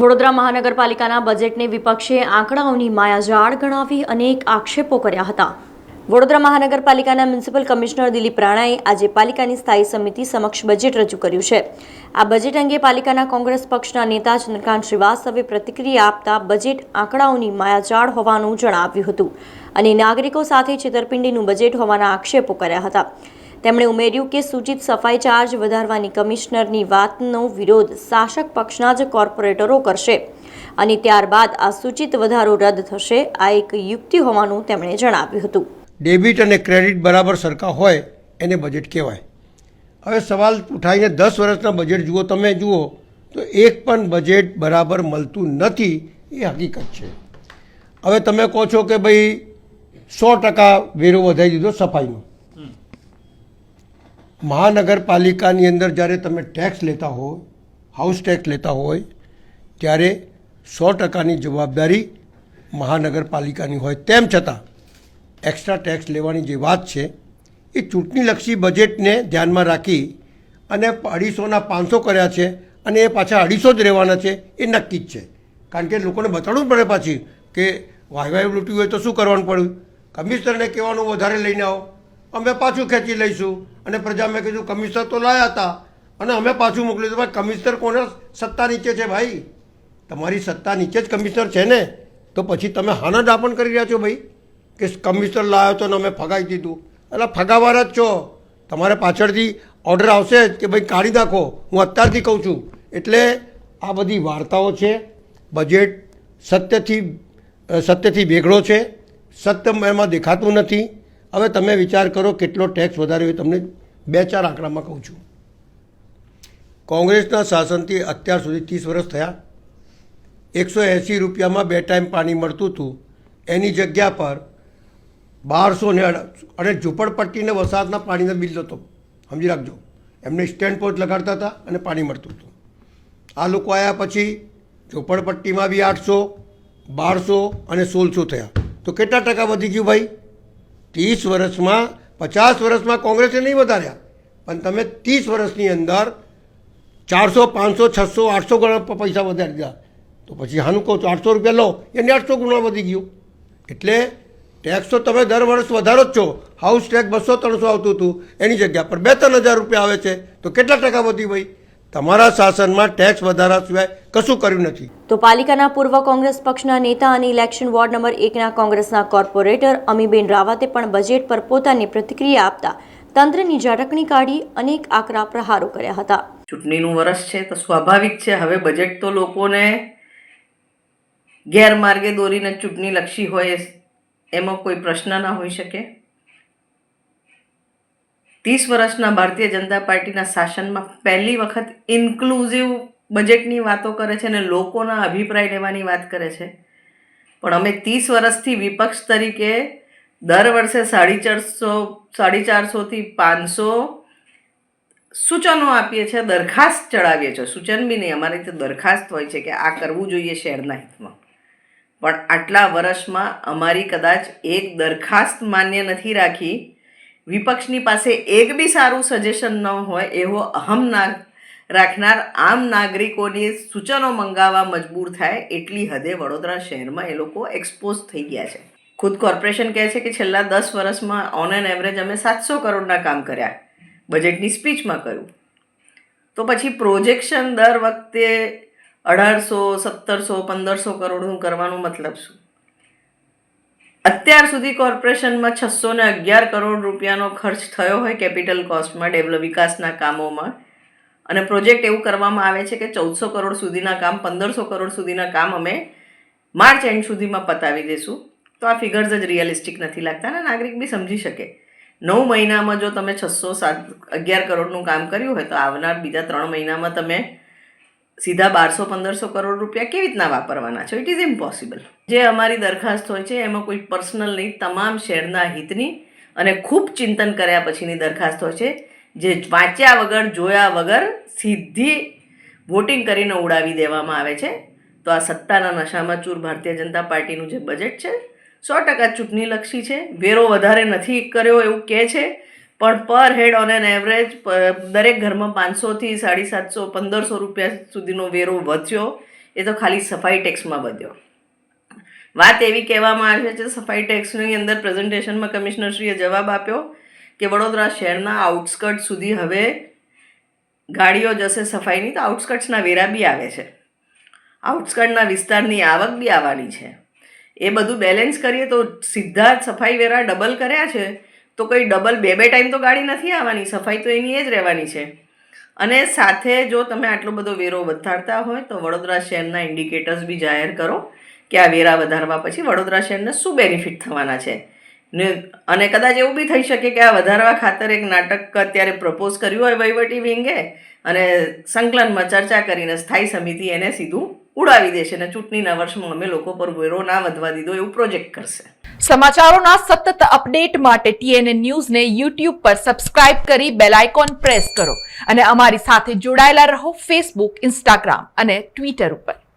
વડોદરા મહાનગરપાલિકાના બજેટને વિપક્ષે આંકડાઓની માયાજાળ ગણાવી અનેક આક્ષેપો કર્યા હતા. વડોદરા મહાનગરપાલિકાના મ્યુનિસિપલ કમિશનર દિલીપ રાણાએ આજે પાલિકાની સ્થાયી સમિતિ સમક્ષ બજેટ રજૂ કર્યું છે. આ બજેટ અંગે પાલિકાના કોંગ્રેસ પક્ષના નેતા ચંદ્રકાંત શ્રીવાસ્તવે પ્રતિક્રિયા આપતા બજેટ આંકડાઓની માયાજાળ હોવાનું જણાવ્યું હતું અને નાગરિકો સાથે છેતરપિંડીનું બજેટ હોવાના આક્ષેપો કર્યા હતા. તેમણે ઉમેર્યું કે સૂચિત સફાઈ ચાર્જ વધારવાની કમિશનરની વાતનો વિરોધ શાસક પક્ષના જ કોર્પોરેટરો કરશે. અને ત્યારબાદ આ સૂચિત વધારો રદ થશે, આ એક યુક્તિ હોવાનું તેમણે જણાવ્યું હતું. ડેબિટ અને ક્રેડિટ બરાબર સરખા હોય એને બજેટ કહેવાય. હવે સવાલ ઉઠાવીને દસ વર્ષના બજેટ જુઓ, તમે જુઓ, તો એક પણ બજેટ બરાબર મળતું નથી એ હકીકત છે. હવે તમે કહો છો કે ભાઈ સો ટકા વેરો વધારી દીધો સફાઈનો. મહાનગરપાલિકાની અંદર જ્યારે તમે ટેક્સ લેતા હો હાઉસ ટેક્સ લેતા હોય, ત્યારે સો ટકાની જવાબદારી મહાનગરપાલિકાની હોય. તેમ છતાં એક્સ્ટ્રા ટેક્સ લેવાની જે વાત છે, એ ચૂંટણીલક્ષી બજેટને ધ્યાનમાં રાખી અને અઢીસોના પાંચસો કર્યા છે અને એ પાછા અઢીસો જ રહેવાના છે, એ નક્કી જ છે. કારણ કે લોકોને બતાડવું પડે પાછી કે વાઈ વાય લૂંટ્યું હોય તો શું કરવાનું પડ્યું? કમિશનરને કહેવાનું, વધારે લઈને આવો. અમે પાછું ખેંચી લઈશું. અને પ્રજા મેં કીધું, કમિશનર તો લાયા હતા. અને અમે પાછું મોકલ્યું દીધું ભાઈ, કમિશનર કોને સત્તા નીચે છે ભાઈ? તમારી સત્તા નીચે જ કમિશનર છે ને. તો પછી તમે હાના દાપણ કરી રહ્યા છો ભાઈ? કે કમિશનર લાવ્યો તો ને અમે ફગાવી દીધું. એટલે ફગાવાના જ છો. તમારે પાછળથી ઓર્ડર આવશે જ કે, ભાઈ, કાઢી નાખો. હું અત્યારથી કહું છું. એટલે આ બધી વાર્તાઓ છે. બજેટ સત્યથી સત્યથી વેગળો છે. સત્ય એમાં દેખાતું નથી. હવે તમે વિચાર કરો કેટલો ટેક્સ વધાર્યો એ તમને બે ચાર આંકડામાં કહું છું. કોંગ્રેસના શાસનથી અત્યાર સુધી ત્રીસ વર્ષ થયા. એકસો એંસી રૂપિયામાં બે ટાઈમ પાણી મળતું હતું. એની જગ્યા પર બારસો ને અને ઝૂંપડપટ્ટીને વરસાદના પાણીનો બિલ હતો. સમજી રાખજો. એમને સ્ટેન્ડ પોચ લગાડતા હતા અને પાણી મળતું હતું. આ લોકો આવ્યા પછી ઝૂંપડપટ્ટીમાં બી આઠસો, બારસો અને સોળસો થયા. તો કેટલા ટકા વધી ગયું ભાઈ? ત્રીસ વર્ષમાં, પચાસ વર્ષમાં કોંગ્રેસે નહીં વધાર્યા. પણ તમે ત્રીસ વર્ષની અંદર ચારસો, પાંચસો, છસો, આઠસો ગણા પૈસા વધારી દીધા. તો પછી હાનું કહું છું, આઠસો રૂપિયા લો, એને આઠસો ગુણા વધી ગયું. એટલે ટેક્સ તો તમે દર વર્ષ વધારો જ છો. હાઉસ ટેક્સ બસો, ત્રણસો આવતું હતું, એની જગ્યા પર બે, ત્રણ હજાર રૂપિયા આવે છે. તો કેટલા ટકા વધી ભાઈ? તમારા શાસનમાં ટેક્સ વધારા સિવાય કશું કર્યું નથી. તો પાલિકાના પૂર્વ કોંગ્રેસ પક્ષના નેતા અને ઇલેક્શન વોર્ડ નંબર એકના કોંગ્રેસના કોર્પોરેટર અમીબેન રાવતે પણ બજેટ પર પોતાની પ્રતિક્રિયા આપતા તંત્રની ઝાટકણી કાઢી અનેક આકરા પ્રહારો કર્યા હતા. ચૂંટણીનું વરસ છે તો સ્વાભાવિક છે હવે બજેટ તો લોકોને ગેરમાર્ગે દોરીને ચૂંટણી લક્ષી હોય એમાં કોઈ પ્રશ્ન ના હોઈ શકે. ત્રીસ વર્ષના ભારતીય જનતા પાર્ટીના શાસનમાં પહેલી વખત ઇન્ક્લુઝિવ બજેટની વાતો કરે છે અને લોકોના અભિપ્રાય લેવાની વાત કરે છે. પણ અમે ત્રીસ વર્ષથી વિપક્ષ તરીકે દર વર્ષે સાડી ચારસો, સાડી ચારસોથી પાંચસો સૂચનો આપીએ છીએ, દરખાસ્ત ચડાવીએ છીએ. સૂચન બી નહીં, અમારી તો દરખાસ્ત હોય છે કે આ કરવું જોઈએ શહેરના હિતમાં. પણ આટલા વર્ષમાં અમારી કદાચ એક દરખાસ્ત માન્ય નથી રાખી વિપક્ષની પાસે એક બી સારું સજેશન ન હોય એવો અહમ ના રાખનાર આમ નાગરિકોની સૂચનો મંગાવવા મજબૂર થાય એટલી હદે વડોદરા શહેરમાં એ લોકો એક્સપોઝ થઈ ગયા છે. ખુદ કોર્પોરેશન કહે છે કે છેલ્લા દસ વર્ષમાં ઓન એન એવરેજ અમે સાતસો કરોડના કામ કર્યા. બજેટની સ્પીચમાં કર્યું તો પછી પ્રોજેક્શન દર વખતે અઢારસો, સત્તરસો, પંદરસો કરોડનું કરવાનો મતલબ શું? અત્યાર સુધી કોર્પોરેશનમાં છસો ને અગિયાર કરોડ રૂપિયાનો ખર્ચ થયો હોય કેપિટલ કોસ્ટમાં ડેવલપ વિકાસના કામોમાં. અને પ્રોજેક્ટ એવું કરવામાં આવે છે કે ચૌદસો કરોડ સુધીના કામ, પંદરસો કરોડ સુધીના કામ અમે માર્ચ એન્ડ સુધીમાં પતાવી દઈશું તો આ ફિગર્સ જ રિયલિસ્ટિક નથી લાગતા અને નાગરિક બી સમજી શકે. નવ મહિનામાં જો તમે છસો સાત, અગિયાર કરોડનું કામ કર્યું હોય તો આવનાર બીજા ત્રણ મહિનામાં તમે સીધા બારસો, પંદરસો કરોડ રૂપિયા કેવી રીતના વાપરવાના છો? ઇટ ઇઝ ઇમ્પોસિબલ જે અમારી દરખાસ્ત હોય છે, એમાં કોઈ પર્સનલ નહીં, તમામ શેરના હિતની અને ખૂબ ચિંતન કર્યા પછીની દરખાસ્ત હોય છે, જે વાંચ્યા વગર, જોયા વગર સીધી વોટિંગ કરીને ઉડાવી દેવામાં આવે છે. તો આ સત્તાના નશામાં ચૂર ભારતીય જનતા પાર્ટીનું જે બજેટ છે, સો ટકા ચૂંટણીલક્ષી છે. વેરો વધારે નથી કર્યો એવું કહે છે. પણ પર હેડ ઓન એન એવરેજ દરેક ઘરમાં પાંચસોથી સાડી સાતસો, પંદરસો રૂપિયા સુધીનો વેરો વધ્યો. એ તો ખાલી સફાઈ ટેક્સમાં વધ્યો. વાત એવી કહેવામાં આવે છે, સફાઈ ટેક્સની અંદર પ્રેઝન્ટેશનમાં કમિશનરશ્રીએ જવાબ આપ્યો કે વડોદરા શહેરના આઉટસ્કર્ટ સુધી હવે ગાડીઓ જશે સફાઈની, તો આઉટસ્કર્ટ્સના વેરા બી આવે છે. આઉટસ્કર્ટના વિસ્તારની આવક બી આવવાની છે. એ બધું બેલેન્સ કરીએ તો સીધા સફાઈ વેરા ડબલ કર્યા છે. તો કોઈ ડબલ બે બે ટાઈમ તો ગાડી નથી આવવાની, સફાઈ તો એની એ જ રહેવાની છે. અને સાથે જો તમે આટલો બધો વેરો વધારતા હોય તો વડોદરા શહેરના ઇન્ડિકેટર્સ બી જાહેર કરો કે આ વેરા વધારવા પછી વડોદરા શહેરને શું બેનિફિટ થવાના છે. ને અને કદાચ એવું બી થઈ શકે કે આ વધારવા ખાતર એક નાટક અત્યારે પ્રપોઝ કર્યું હોય વહીવટી વિંગે અને સંકલનમાં ચર્ચા કરીને સ્થાયી સમિતિ એને સીધું ઉડાવી દેશે અને ચૂંટણીના વર્ષમાં અમે લોકો પર વેરો ના વધવા દીધો એવું પ્રોજેક્ટ કરશે. સમાચારોના સતત અપડેટ માટે ટીએનએ ન્યૂઝને યુટ્યુબ પર સબસ્ક્રાઇબ કરી બેલ આઇકોન પ્રેસ કરો અને અમારી સાથે જોડાયેલા રહો ફેસબુક ઇન્સ્ટાગ્રામ અને ટ્વિટર ઉપર.